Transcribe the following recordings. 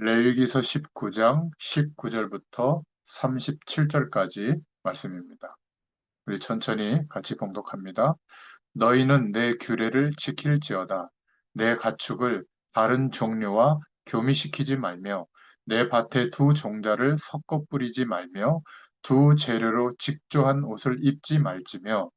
레위기서 19장 19절부터 37절까지 말씀입니다. 우리 천천히 같이 봉독합니다. 너희는 내 규례를 지킬지어다. 내 가축을 다른 종류와 교미시키지 말며 내 밭에 두 종자를 섞어 뿌리지 말며 두 재료로 직조한 옷을 입지 말지며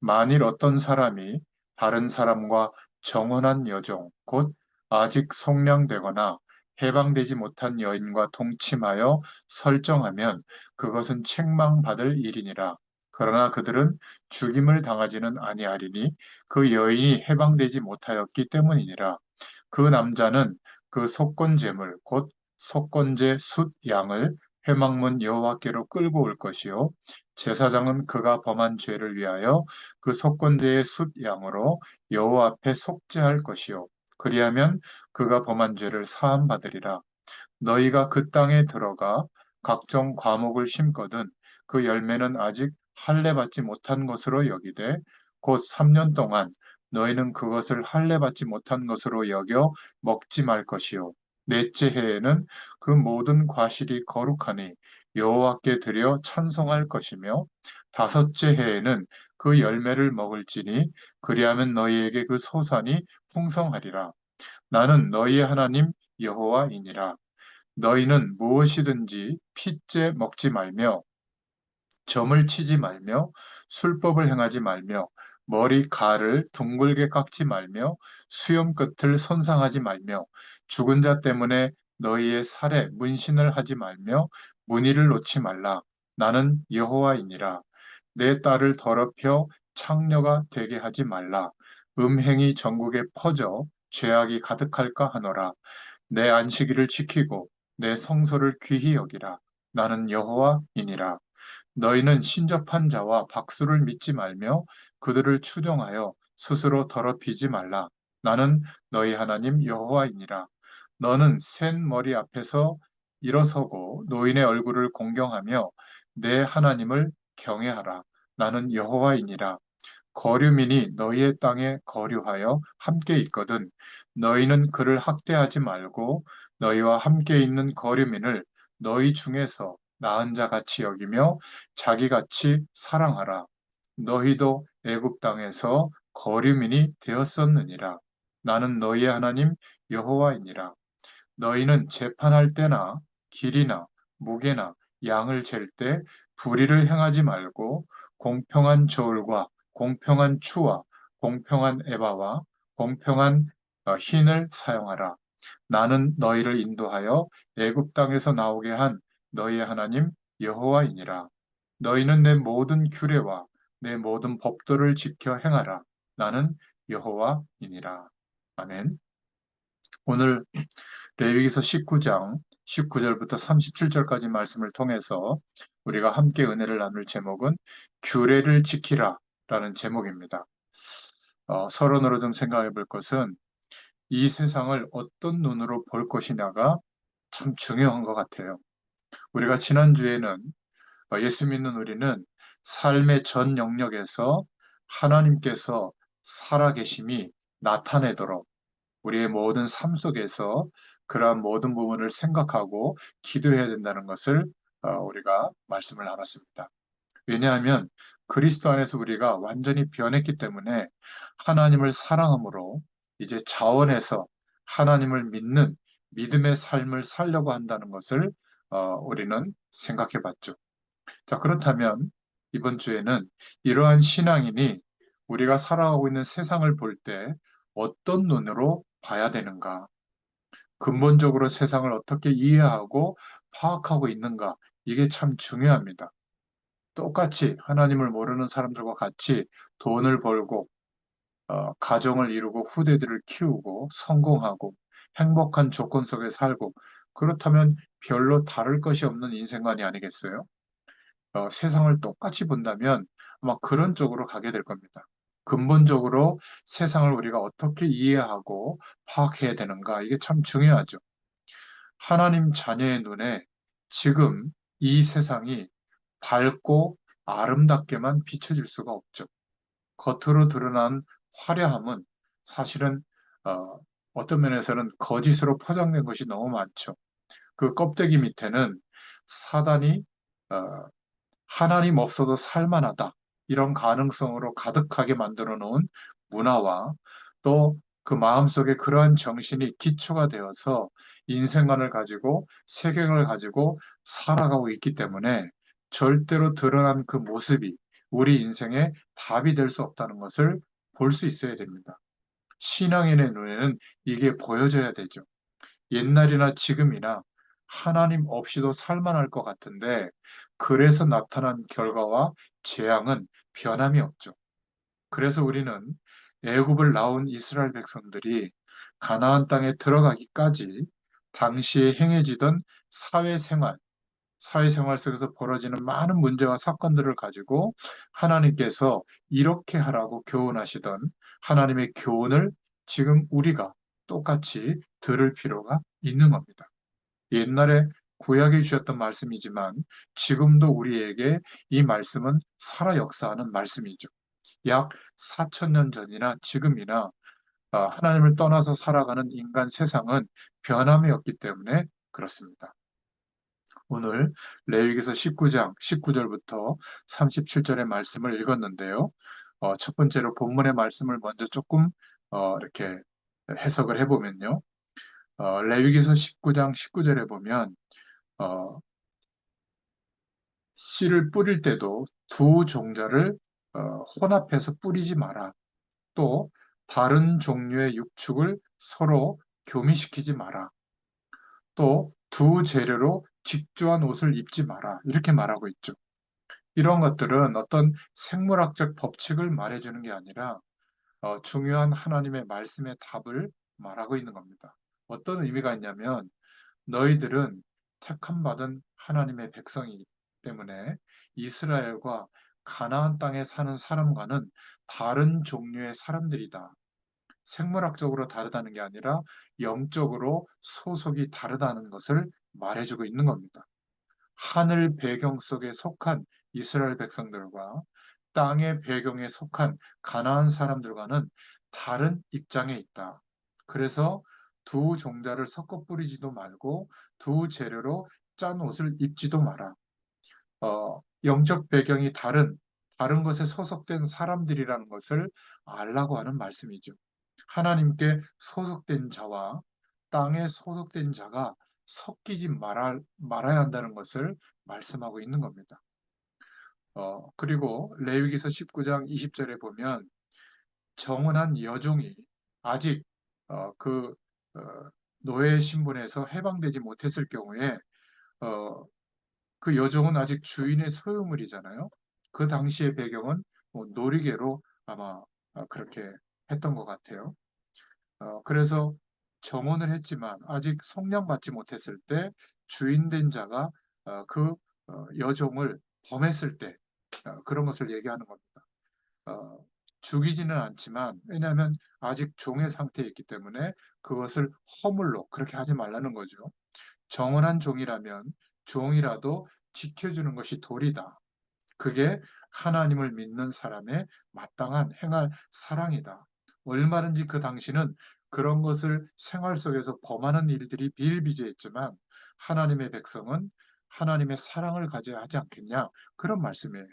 만일 어떤 사람이 다른 사람과 정혼한 여종 곧 아직 성량되거나 해방되지 못한 여인과 동침하여 설정하면 그것은 책망받을 일이니라. 그러나 그들은 죽임을 당하지는 아니하리니 그 여인이 해방되지 못하였기 때문이니라. 그 남자는 그 속건 제물 곧 속건제 숫 양을 회막문 여호와께로 끌고 올 것이요 제사장은 그가 범한 죄를 위하여 그 속건제의 숫 양으로 여호와 앞에 속죄할 것이요 그리하면 그가 범한 죄를 사함 받으리라. 너희가 그 땅에 들어가 각종 과목을 심거든 그 열매는 아직 할례 받지 못한 것으로 여기되 곧 3년 동안 너희는 그것을 할례 받지 못한 것으로 여겨 먹지 말 것이요 넷째 해에는 그 모든 과실이 거룩하니 여호와께 드려 찬송할 것이며 다섯째 해에는 그 열매를 먹을지니 그리하면 너희에게 그 소산이 풍성하리라. 나는 너희의 하나님 여호와이니라. 너희는 무엇이든지 핏째 먹지 말며 점을 치지 말며 술법을 행하지 말며 머리 가를 둥글게 깎지 말며 수염 끝을 손상하지 말며 죽은 자 때문에 너희의 살에 문신을 하지 말며 무늬를 놓지 말라. 나는 여호와이니라. 내 딸을 더럽혀 창녀가 되게 하지 말라. 음행이 전국에 퍼져 죄악이 가득할까 하노라. 내 안식일을 지키고 내 성소를 귀히 여기라. 나는 여호와이니라. 너희는 신접한 자와 박수를 믿지 말며 그들을 추종하여 스스로 더럽히지 말라. 나는 너희 하나님 여호와이니라. 너는 센 머리 앞에서 일어서고 노인의 얼굴을 공경하며 내 하나님을 경외하라. 나는 여호와이니라. 거류민이 너희의 땅에 거류하여 함께 있거든 너희는 그를 학대하지 말고 너희와 함께 있는 거류민을 너희 중에서 나은 자 같이 여기며 자기 같이 사랑하라. 너희도 애굽 땅에서 거류민이 되었었느니라. 나는 너희의 하나님 여호와이니라. 너희는 재판할 때나 길이나 무게나 양을 잴 때 불의를 행하지 말고 공평한 저울과 공평한 추와 공평한 에바와 공평한 어, 흰을 사용하라. 나는 너희를 인도하여 애굽 땅에서 나오게 한 너희의 하나님 여호와이니라. 너희는 내 모든 규례와 내 모든 법도를 지켜 행하라. 나는 여호와이니라. 아멘. 오늘 레위기서 19장 19절부터 37절까지 말씀을 통해서 우리가 함께 은혜를 나눌 제목은 규례를 지키라 라는 제목입니다. 어, 서론으로 좀 생각해 볼 것은 이 세상을 어떤 눈으로 볼 것이냐가 참 중요한 것 같아요. 우리가 지난주에는 어, 예수 믿는 우리는 삶의 전 영역에서 하나님께서 살아계심이 나타내도록 우리의 모든 삶 속에서 그러한 모든 부분을 생각하고 기도해야 된다는 것을 어, 우리가 말씀을 나눴습니다. 왜냐하면 그리스도 안에서 우리가 완전히 변했기 때문에 하나님을 사랑함으로 이제 자원에서 하나님을 믿는 믿음의 삶을 살려고 한다는 것을 어, 우리는 생각해 봤죠. 자, 그렇다면 이번 주에는 이러한 신앙인이 우리가 살아가고 있는 세상을 볼 때 어떤 눈으로 봐야 되는가? 근본적으로 세상을 어떻게 이해하고 파악하고 있는가? 이게 참 중요합니다. 똑같이 하나님을 모르는 사람들과 같이 돈을 벌고 어, 가정을 이루고 후대들을 키우고 성공하고 행복한 조건 속에 살고 그렇다면 별로 다를 것이 없는 인생관이 아니겠어요? 어, 세상을 똑같이 본다면 아마 그런 쪽으로 가게 될 겁니다. 근본적으로 세상을 우리가 어떻게 이해하고 파악해야 되는가 이게 참 중요하죠. 하나님 자녀의 눈에 지금 이 세상이 밝고 아름답게만 비춰질 수가 없죠. 겉으로 드러난 화려함은 사실은 어, 어떤 면에서는 거짓으로 포장된 것이 너무 많죠. 그 껍데기 밑에는 사단이 어, 하나님 없어도 살만하다. 이런 가능성으로 가득하게 만들어 놓은 문화와 또 그 마음속에 그러한 정신이 기초가 되어서 인생관을 가지고 세계관을 가지고 살아가고 있기 때문에 절대로 드러난 그 모습이 우리 인생의 답이 될 수 없다는 것을 볼 수 있어야 됩니다. 신앙인의 눈에는 이게 보여져야 되죠. 옛날이나 지금이나 하나님 없이도 살만할 것 같은데 그래서 나타난 결과와 재앙은 변함이 없죠. 그래서 우리는 애굽을 나온 이스라엘 백성들이 가나안 땅에 들어가기까지 당시에 행해지던 사회생활, 사회생활 속에서 벌어지는 많은 문제와 사건들을 가지고 하나님께서 이렇게 하라고 교훈하시던 하나님의 교훈을 지금 우리가 똑같이 들을 필요가 있는 겁니다. 옛날에 구약에 주셨던 말씀이지만 지금도 우리에게 이 말씀은 살아 역사하는 말씀이죠. 약 4천 년 전이나 지금이나 아, 하나님을 떠나서 살아가는 인간 세상은 변함이 없기 때문에 그렇습니다. 오늘 레위기서 19장 19절부터 37절의 말씀을 읽었는데요. 어, 첫 번째로 본문의 말씀을 먼저 조금 어, 이렇게 해석을 해보면요. 어, 레위기서 19장 19절에 보면 어, 씨를 뿌릴 때도 두 종자를 어, 혼합해서 뿌리지 마라. 또 다른 종류의 육축을 서로 교미시키지 마라. 또 두 재료로 직조한 옷을 입지 마라. 이렇게 말하고 있죠. 이런 것들은 어떤 생물학적 법칙을 말해주는 게 아니라 어, 중요한 하나님의 말씀의 답을 말하고 있는 겁니다. 어떤 의미가 있냐면 너희들은 택함 받은 하나님의 백성이기 때문에 이스라엘과 가나안 땅에 사는 사람과는 다른 종류의 사람들이다. 생물학적으로 다르다는 게 아니라 영적으로 소속이 다르다는 것을 말해주고 있는 겁니다. 하늘 배경 속에 속한 이스라엘 백성들과 땅의 배경에 속한 가나안 사람들과는 다른 입장에 있다. 그래서 두 종자를 섞어 뿌리지도 말고 두 재료로 짠 옷을 입지도 마라. 어, 영적 배경이 다른 다른 것에 소속된 사람들이라는 것을 알라고 하는 말씀이죠. 하나님께 소속된 자와 땅에 소속된 자가 섞이지 말아, 말아야 한다는 것을 말씀하고 있는 겁니다. 어, 그리고 레위기서 19장 20절에 보면 정은한 여종이 아직 어, 그 어, 노예 신분에서 해방되지 못했을 경우에 어, 그 여종은 아직 주인의 소유물이잖아요. 그 당시의 배경은 뭐 놀이개로 아마 어, 그렇게 했던 것 같아요. 어, 그래서 정혼을 했지만 아직 성령받지 못했을 때 주인된 자가 어, 그 어, 여종을 범했을 때 어, 그런 것을 얘기하는 겁니다. 어, 죽이지는 않지만 왜냐하면 아직 종의 상태에 있기 때문에 그것을 허물로 그렇게 하지 말라는 거죠. 정언한 종이라면 종이라도 지켜주는 것이 도리다. 그게 하나님을 믿는 사람의 마땅한 행할 사랑이다. 얼마든지 그 당시는 그런 것을 생활 속에서 범하는 일들이 비일비재했지만 하나님의 백성은 하나님의 사랑을 가져야 하지 않겠냐 그런 말씀이에요.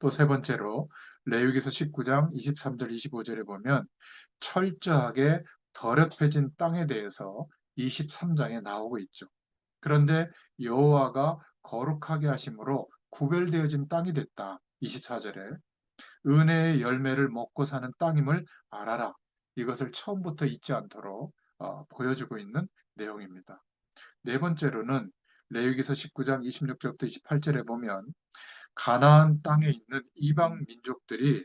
또 세 번째로 레위기서 19장 23절 25절에 보면 철저하게 더럽혀진 땅에 대해서 23장에 나오고 있죠. 그런데 여호와가 거룩하게 하심으로 구별되어진 땅이 됐다. 24절에 은혜의 열매를 먹고 사는 땅임을 알아라. 이것을 처음부터 잊지 않도록 어, 보여주고 있는 내용입니다. 네 번째로는 레위기서 19장 26절부터 28절에 보면 가나안 땅에 있는 이방 민족들이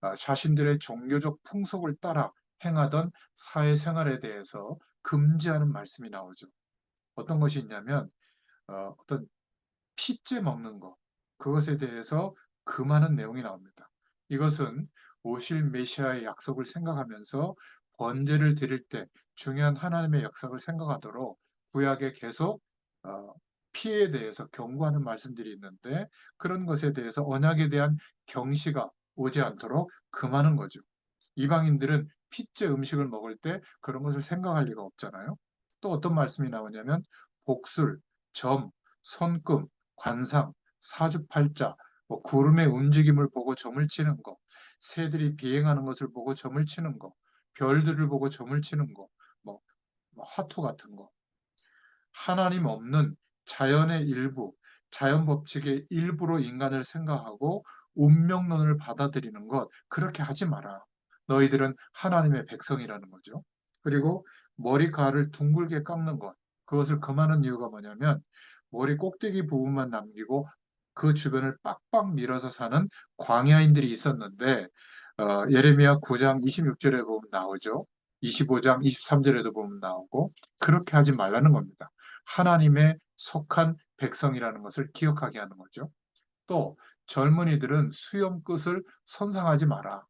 어, 자신들의 종교적 풍속을 따라 행하던 사회생활에 대해서 금지하는 말씀이 나오죠. 어떤 것이 있냐면 어, 어떤 피째 먹는 것 그것에 대해서 금하는 내용이 나옵니다. 이것은 오실 메시아의 약속을 생각하면서 번제를 드릴 때 중요한 하나님의 약속을 생각하도록 구약에 계속 어, 피해에 대해서 경고하는 말씀들이 있는데 그런 것에 대해서 언약에 대한 경시가 오지 않도록 금하는 거죠. 이방인들은 피째 음식을 먹을 때 그런 것을 생각할 리가 없잖아요. 또 어떤 말씀이 나오냐면 복술, 점, 손금, 관상, 사주팔자, 뭐 구름의 움직임을 보고 점을 치는 거, 새들이 비행하는 것을 보고 점을 치는 거, 별들을 보고 점을 치는 거, 뭐, 뭐 화투 같은 거. 하나님 없는 자연의 일부, 자연 법칙의 일부로 인간을 생각하고 운명론을 받아들이는 것, 그렇게 하지 마라. 너희들은 하나님의 백성이라는 거죠. 그리고 머리카락을 둥글게 깎는 것, 그것을 금하는 이유가 뭐냐면 머리 꼭대기 부분만 남기고 그 주변을 빡빡 밀어서 사는 광야인들이 있었는데 어, 예레미야 9장 26절에 보면 나오죠. 25장 23절에도 보면 나오고 그렇게 하지 말라는 겁니다. 하나님의 속한 백성이라는 것을 기억하게 하는 거죠. 또 젊은이들은 수염 끝을 손상하지 마라.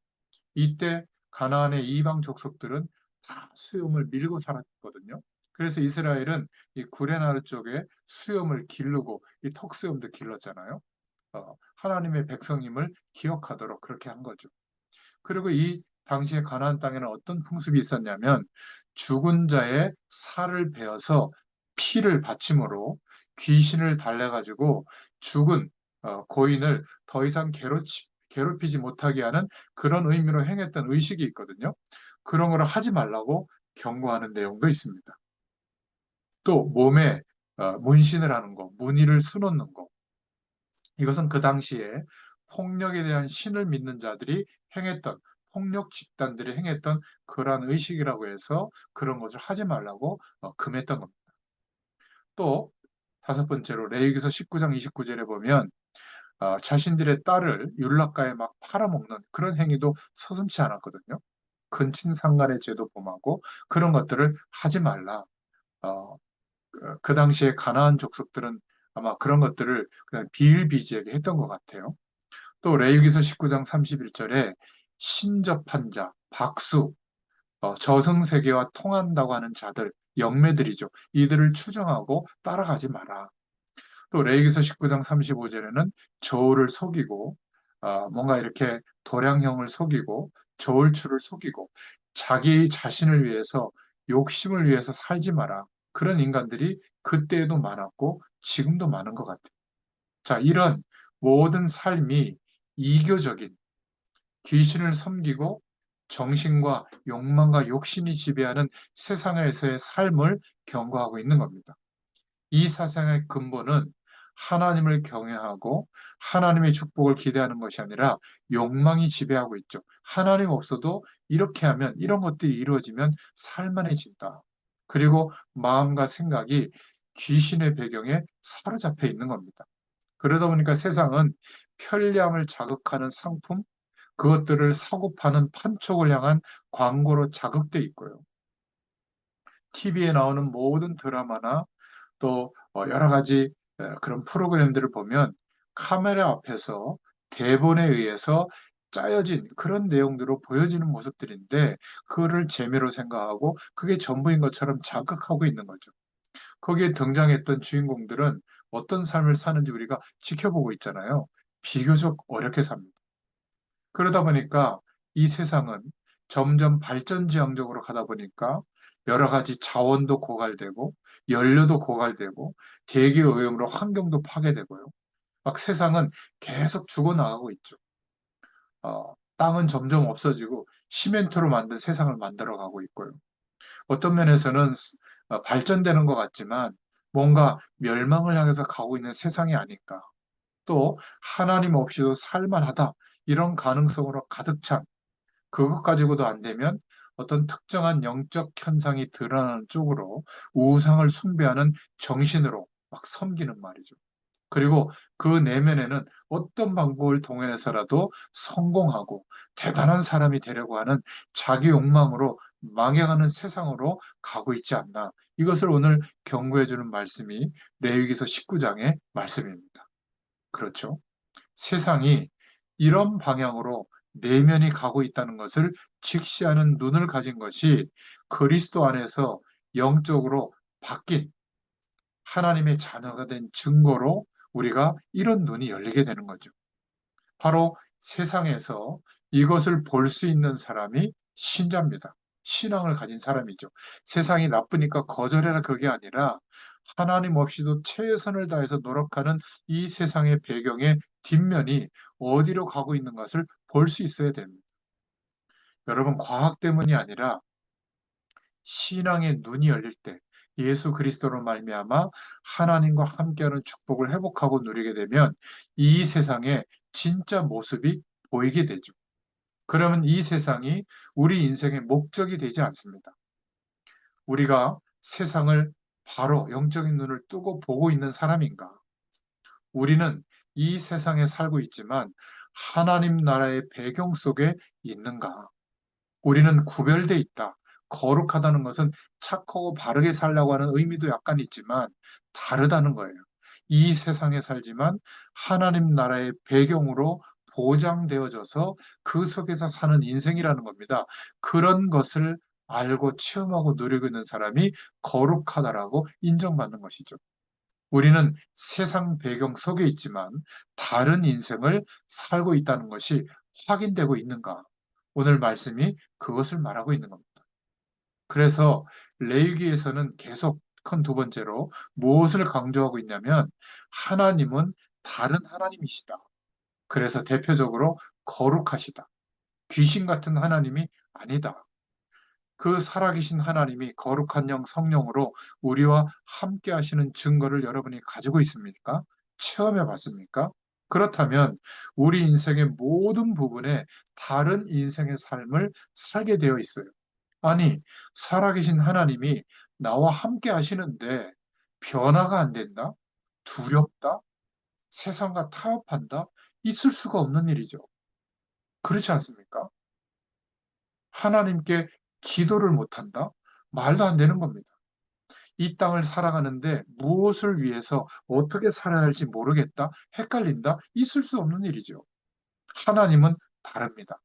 이때 가나안의 이방 족속들은 다 수염을 밀고 살았거든요. 그래서 이스라엘은 이 구레나루 쪽에 수염을 기르고 이 턱수염도 길렀잖아요. 어, 하나님의 백성임을 기억하도록 그렇게 한 거죠. 그리고 이 당시에 가나안 땅에는 어떤 풍습이 있었냐면 죽은 자의 살을 베어서 피를 바침으로 귀신을 달래가지고 죽은 어, 고인을 더 이상 괴롭히, 괴롭히지 못하게 하는 그런 의미로 행했던 의식이 있거든요. 그런 걸 하지 말라고 경고하는 내용도 있습니다. 또 몸에 어, 문신을 하는 거, 무늬를 수놓는 거. 이것은 그 당시에 폭력에 대한 신을 믿는 자들이 행했던 폭력 집단들이 행했던 그러한 의식이라고 해서 그런 것을 하지 말라고 어, 금했던 겁니다. 또 다섯 번째로 레위기서 19장 29절에 보면 어, 자신들의 딸을 율락가에 막 팔아먹는 그런 행위도 서슴치 않았거든요. 근친상간의 죄도 범하고 그런 것들을 하지 말라. 어, 그, 그 당시에 가나안 족속들은 아마 그런 것들을 그냥 비일비재하게 했던 것 같아요. 또 레위기서 19장 31절에 신접한 자, 박수, 어, 저승세계와 통한다고 하는 자들, 영매들이죠. 이들을 추정하고 따라가지 마라. 또 레이기서 19장 35절에는 저울을 속이고 어, 뭔가 이렇게 도량형을 속이고 저울추를 속이고 자기 자신을 위해서 욕심을 위해서 살지 마라. 그런 인간들이 그때에도 많았고 지금도 많은 것 같아요. 자, 이런 모든 삶이 이교적인 귀신을 섬기고 정신과 욕망과 욕심이 지배하는 세상에서의 삶을 경고하고 있는 겁니다. 이 사상의 근본은 하나님을 경외하고 하나님의 축복을 기대하는 것이 아니라 욕망이 지배하고 있죠. 하나님 없어도 이렇게 하면 이런 것들이 이루어지면 살만해진다. 그리고 마음과 생각이 귀신의 배경에 사로잡혀 있는 겁니다. 그러다 보니까 세상은 편리함을 자극하는 상품, 그것들을 사고 파는 판촉을 향한 광고로 자극돼 있고요. TV에 나오는 모든 드라마나 또 어, 여러 가지 그런 프로그램들을 보면 카메라 앞에서 대본에 의해서 짜여진 그런 내용들로 보여지는 모습들인데 그거를 재미로 생각하고 그게 전부인 것처럼 자극하고 있는 거죠. 거기에 등장했던 주인공들은 어떤 삶을 사는지 우리가 지켜보고 있잖아요. 비교적 어렵게 삽니다. 그러다 보니까 이 세상은 점점 발전지향적으로 가다 보니까 여러 가지 자원도 고갈되고 연료도 고갈되고 대기 오염으로 환경도 파괴되고요. 막 세상은 계속 죽어나가고 있죠. 어, 땅은 점점 없어지고 시멘트로 만든 세상을 만들어 가고 있고요. 어떤 면에서는 어, 발전되는 것 같지만 뭔가 멸망을 향해서 가고 있는 세상이 아닐까. 또 하나님 없이도 살만하다 이런 가능성으로 가득 찬 그것 가지고도 안 되면 어떤 특정한 영적 현상이 드러나는 쪽으로 우상을 숭배하는 정신으로 막 섬기는 말이죠. 그리고 그 내면에는 어떤 방법을 동원해서라도 성공하고 대단한 사람이 되려고 하는 자기 욕망으로 망해가는 세상으로 가고 있지 않나. 이것을 오늘 경고해 주는 말씀이 레위기서 19장의 말씀입니다. 그렇죠. 세상이 이런 방향으로 내면이 가고 있다는 것을 직시하는 눈을 가진 것이 그리스도 안에서 영적으로 바뀐 하나님의 자녀가 된 증거로 우리가 이런 눈이 열리게 되는 거죠. 바로 세상에서 이것을 볼 수 있는 사람이 신자입니다. 신앙을 가진 사람이죠. 세상이 나쁘니까 거절해라 그게 아니라 하나님 없이도 최선을 다해서 노력하는 이 세상의 배경의 뒷면이 어디로 가고 있는 것을 볼 수 있어야 됩니다. 여러분 과학 때문이 아니라 신앙의 눈이 열릴 때 예수 그리스도로 말미암아 하나님과 함께하는 축복을 회복하고 누리게 되면 이 세상의 진짜 모습이 보이게 되죠. 그러면 이 세상이 우리 인생의 목적이 되지 않습니다. 우리가 세상을 바로 영적인 눈을 뜨고 보고 있는 사람인가? 우리는 이 세상에 살고 있지만 하나님 나라의 배경 속에 있는가? 우리는 구별돼 있다. 거룩하다는 것은 착하고 바르게 살라고 하는 의미도 약간 있지만 다르다는 거예요. 이 세상에 살지만 하나님 나라의 배경으로 보장되어져서 그 속에서 사는 인생이라는 겁니다. 그런 것을 알고 체험하고 누리고 있는 사람이 거룩하다라고 인정받는 것이죠. 우리는 세상 배경 속에 있지만 다른 인생을 살고 있다는 것이 확인되고 있는가? 오늘 말씀이 그것을 말하고 있는 겁니다. 그래서 레위기에서는 계속 큰 두 번째로 무엇을 강조하고 있냐면 하나님은 다른 하나님이시다. 그래서 대표적으로 거룩하시다. 귀신 같은 하나님이 아니다. 그 살아계신 하나님이 거룩한 영 성령으로 우리와 함께 하시는 증거를 여러분이 가지고 있습니까? 체험해 봤습니까? 그렇다면 우리 인생의 모든 부분에 다른 인생의 삶을 살게 되어 있어요. 아니, 살아계신 하나님이 나와 함께 하시는데 변화가 안 된다? 두렵다? 세상과 타협한다? 있을 수가 없는 일이죠. 그렇지 않습니까? 하나님께 기도를 못한다? 말도 안 되는 겁니다. 이 땅을 살아가는데 무엇을 위해서 어떻게 살아야 할지 모르겠다? 헷갈린다? 있을 수 없는 일이죠. 하나님은 다릅니다.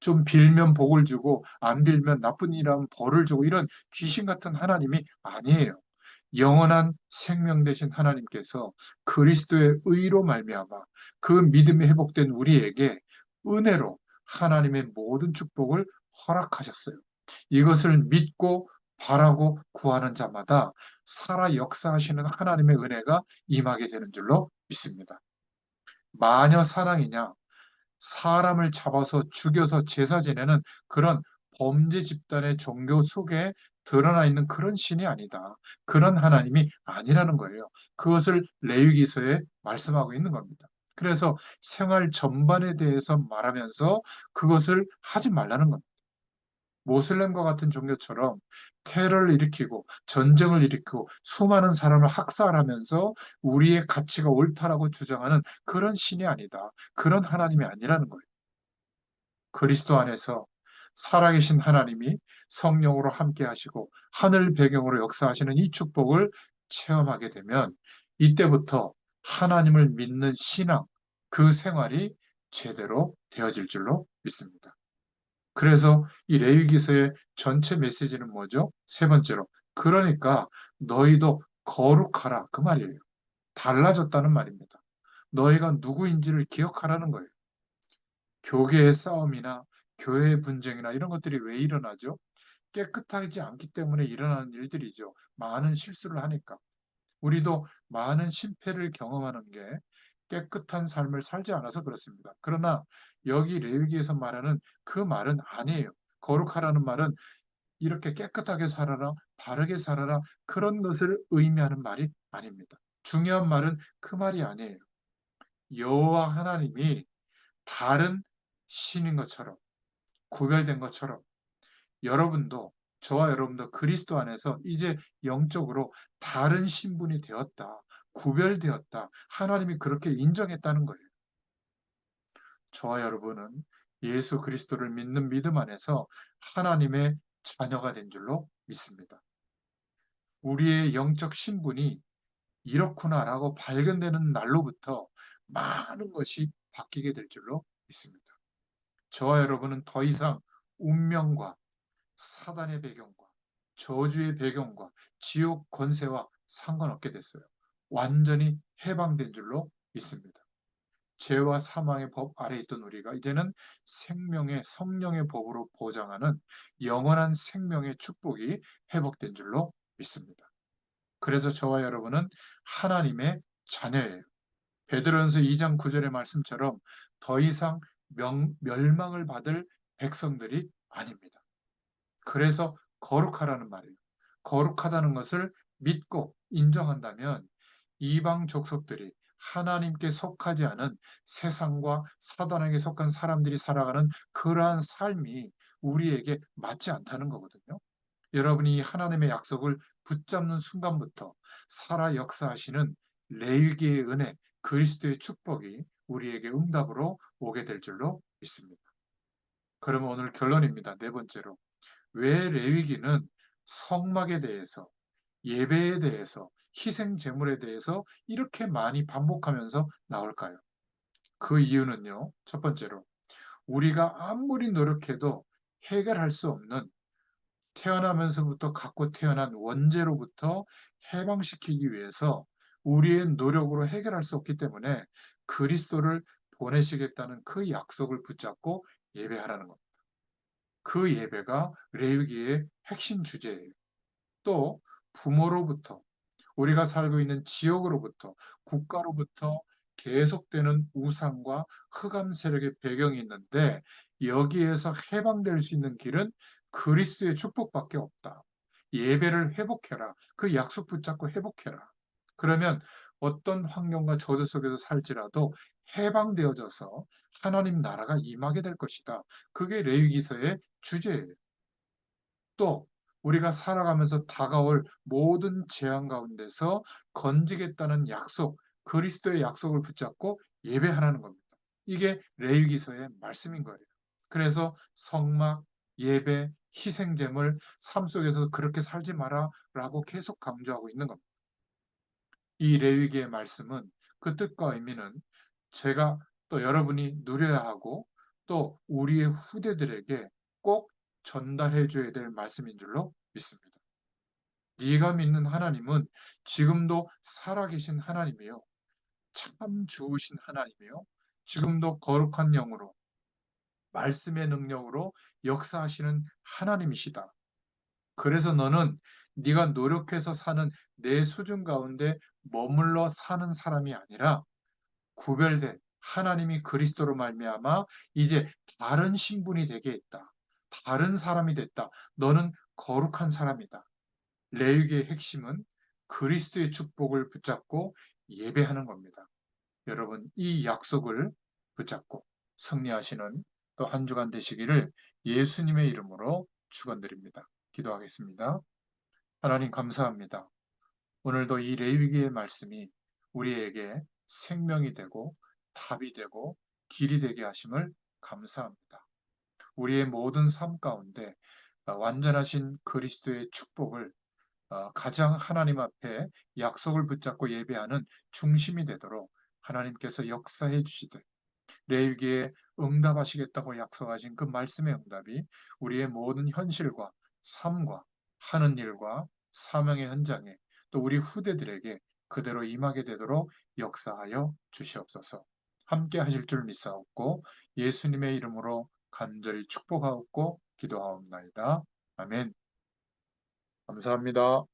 좀 빌면 복을 주고 안 빌면 나쁜 일하면 벌을 주고 이런 귀신 같은 하나님이 아니에요. 영원한 생명 되신 하나님께서 그리스도의 의로 말미암아 그 믿음이 회복된 우리에게 은혜로 하나님의 모든 축복을 허락하셨어요. 이것을 믿고 바라고 구하는 자마다 살아 역사하시는 하나님의 은혜가 임하게 되는 줄로 믿습니다. 마녀 사랑이냐 사람을 잡아서 죽여서 제사 지내는 그런 범죄 집단의 종교 속에 드러나 있는 그런 신이 아니다. 그런 하나님이 아니라는 거예요. 그것을 레위기서에 말씀하고 있는 겁니다. 그래서 생활 전반에 대해서 말하면서 그것을 하지 말라는 겁니다. 모슬렘과 같은 종교처럼 테러를 일으키고 전쟁을 일으키고 수많은 사람을 학살하면서 우리의 가치가 옳다라고 주장하는 그런 신이 아니다. 그런 하나님이 아니라는 거예요. 그리스도 안에서 살아계신 하나님이 성령으로 함께 하시고 하늘 배경으로 역사하시는 이 축복을 체험하게 되면 이때부터 하나님을 믿는 신앙, 그 생활이 제대로 되어질 줄로 믿습니다. 그래서 이 레위기서의 전체 메시지는 뭐죠? 세 번째로 그러니까 너희도 거룩하라 그 말이에요. 달라졌다는 말입니다. 너희가 누구인지를 기억하라는 거예요. 교계의 싸움이나 교회의 분쟁이나 이런 것들이 왜 일어나죠? 깨끗하지 않기 때문에 일어나는 일들이죠. 많은 실수를 하니까. 우리도 많은 실패를 경험하는 게 깨끗한 삶을 살지 않아서 그렇습니다. 그러나 여기 레위기에서 말하는 그 말은 아니에요. 거룩하라는 말은 이렇게 깨끗하게 살아라, 바르게 살아라 그런 것을 의미하는 말이 아닙니다. 중요한 말은 그 말이 아니에요. 여호와 하나님이 다른 신인 것처럼 구별된 것처럼 여러분도 저와 여러분도 그리스도 안에서 이제 영적으로 다른 신분이 되었다. 구별되었다. 하나님이 그렇게 인정했다는 거예요. 저와 여러분은 예수 그리스도를 믿는 믿음 안에서 하나님의 자녀가 된 줄로 믿습니다. 우리의 영적 신분이 이렇구나라고 발견되는 날로부터 많은 것이 바뀌게 될 줄로 믿습니다. 저와 여러분은 더 이상 운명과 사단의 배경과 저주의 배경과 지옥 권세와 상관없게 됐어요. 완전히 해방된 줄로 믿습니다. 죄와 사망의 법 아래 있던 우리가 이제는 생명의 성령의 법으로 보장하는 영원한 생명의 축복이 회복된 줄로 믿습니다. 그래서 저와 여러분은 하나님의 자녀예요. 베드로전서 2장 9절의 말씀처럼 더 이상 명, 멸망을 받을 백성들이 아닙니다. 그래서 거룩하라는 말이에요. 거룩하다는 것을 믿고 인정한다면 이방 족속들이 하나님께 속하지 않은 세상과 사단에게 속한 사람들이 살아가는 그러한 삶이 우리에게 맞지 않다는 거거든요. 여러분이 하나님의 약속을 붙잡는 순간부터 살아 역사하시는 레위기의 은혜, 그리스도의 축복이 우리에게 응답으로 오게 될 줄로 믿습니다. 그러면 오늘 결론입니다. 네 번째로. 왜 레위기는 성막에 대해서, 예배에 대해서, 희생 제물에 대해서 이렇게 많이 반복하면서 나올까요? 그 이유는요. 첫 번째로 우리가 아무리 노력해도 해결할 수 없는 태어나면서부터 갖고 태어난 원죄로부터 해방시키기 위해서 우리의 노력으로 해결할 수 없기 때문에 그리스도를 보내시겠다는 그 약속을 붙잡고 예배하라는 겁니다. 그 예배가 레위기의 핵심 주제예요. 또 부모로부터 우리가 살고 있는 지역으로부터 국가로부터 계속되는 우상과 흑암 세력의 배경이 있는데 여기에서 해방될 수 있는 길은 그리스도의 축복밖에 없다. 예배를 회복해라. 그 약속 붙잡고 회복해라. 그러면 어떤 환경과 저주 속에서 살지라도 해방되어져서 하나님 나라가 임하게 될 것이다. 그게 레위기서의 주제예요. 또 우리가 살아가면서 다가올 모든 재앙 가운데서 건지겠다는 약속, 그리스도의 약속을 붙잡고 예배하라는 겁니다. 이게 레위기서의 말씀인 거예요. 그래서 성막, 예배, 희생제물, 삶 속에서 그렇게 살지 마라 라고 계속 강조하고 있는 겁니다. 이 레위기의 말씀은 그 뜻과 의미는 제가 또 여러분이 누려야 하고 또 우리의 후대들에게 꼭 전달해 줘야 될 말씀인 줄로 믿습니다. 네가 믿는 하나님은 지금도 살아계신 하나님이요. 참 좋으신 하나님이요. 지금도 거룩한 영으로 말씀의 능력으로 역사하시는 하나님이시다. 그래서 너는 네가 노력해서 사는 내 수준 가운데 머물러 사는 사람이 아니라 구별된 하나님이 그리스도로 말미암아 이제 다른 신분이 되게 했다. 다른 사람이 됐다. 너는 거룩한 사람이다. 레위기의 핵심은 그리스도의 축복을 붙잡고 예배하는 겁니다. 여러분 이 약속을 붙잡고 승리하시는 또 한 주간 되시기를 예수님의 이름으로 축원드립니다. 기도하겠습니다. 하나님 감사합니다. 오늘도 이 레위기의 말씀이 우리에게 생명이 되고 답이 되고 길이 되게 하심을 감사합니다. 우리의 모든 삶 가운데 완전하신 그리스도의 축복을 어, 가장 하나님 앞에 약속을 붙잡고 예배하는 중심이 되도록 하나님께서 역사해 주시듯 레위기에 응답하시겠다고 약속하신 그 말씀의 응답이 우리의 모든 현실과 삶과 하는 일과 사명의 현장에 또 우리 후대들에게 그대로 임하게 되도록 역사하여 주시옵소서. 함께 하실 줄 믿사옵고 예수님의 이름으로 간절히 축복하옵고 기도하옵나이다. 아멘. 감사합니다.